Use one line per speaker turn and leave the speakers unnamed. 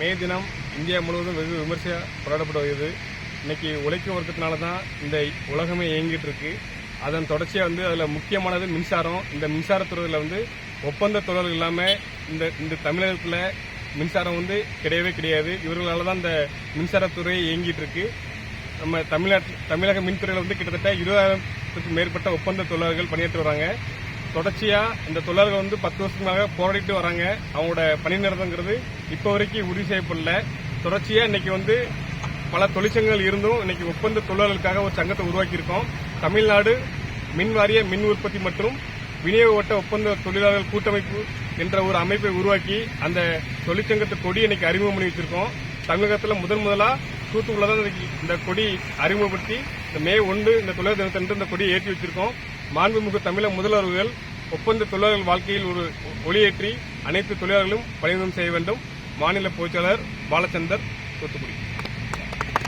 மே தினம் இந்தியா முழுவதும் வெகு விமர்சையாக கொண்டாடப்பட்டு வருகிறது. இன்னைக்கு உழைக்கும் வர்க்கத்தினால தான் இந்த உலகமே இயங்கிட்டு இருக்கு அதன் தொடர்ச்சியாக வந்து அதில் முக்கியமானது மின்சாரம். இந்த மின்சாரத்துறையில் வந்து ஒப்பந்த தொழில் இல்லாமல் இந்த இந்த தமிழகத்தில் மின்சாரம் வந்து கிடையவே கிடையாது. இவர்களால் தான் இந்த மின்சாரத்துறை இயங்கிட்டு இருக்கு நம்ம தமிழ்நாட்டு தமிழக மின்துறையில் வந்து கிட்டத்தட்ட இருபதாயிரத்துக்கும் மேற்பட்ட ஒப்பந்த தொழிலாளர்கள் பணியாற்றி வராங்க. தொடர்ச்சியா இந்த தொழிலாளர்கள் வந்து பத்து வருஷமாக போராடிட்டு வராங்க. அவங்களோட பணி நேரங்கிறது இப்போ வரைக்கும் உறுதி செய்யப்படல. தொடர்ச்சியா இன்னைக்கு வந்து பல தொழிற்சங்கங்கள் இருந்தும் இன்னைக்கு ஒப்பந்த தொழிலாளர்களுக்காக ஒரு சங்கத்தை உருவாக்கியிருக்கோம். தமிழ்நாடு மின் வாரிய மின் உற்பத்தி மற்றும் விநியோக ஓட்ட ஒப்பந்த தொழிலாளர்கள் கூட்டமைப்பு என்ற ஒரு அமைப்பை உருவாக்கி அந்த தொழிற்சங்கத்தை கொடி இன்னைக்கு அறிமுகம் பண்ணி வச்சிருக்கோம். தமிழகத்தில் முதன் முதலா தூத்துக்குள்ள தான் இந்த கொடி அறிமுகப்படுத்தி இந்த மே ஒன்று இந்த தொழிலாளர் தினத்தன்று இந்த கொடியை ஏற்றி வச்சிருக்கோம். மாண்புமிகு தமிழக முதல்வர்கள் ஒப்பந்த தொழிலாளர்கள் வாழ்க்கையில் ஒரு ஒளியேற்றி அனைத்து தொழிலாளர்களும் பணிநிலம் செய்ய வேண்டும். மாநில பொதுச்செயலாளர் பாலச்சந்தர் தூத்துக்குடி.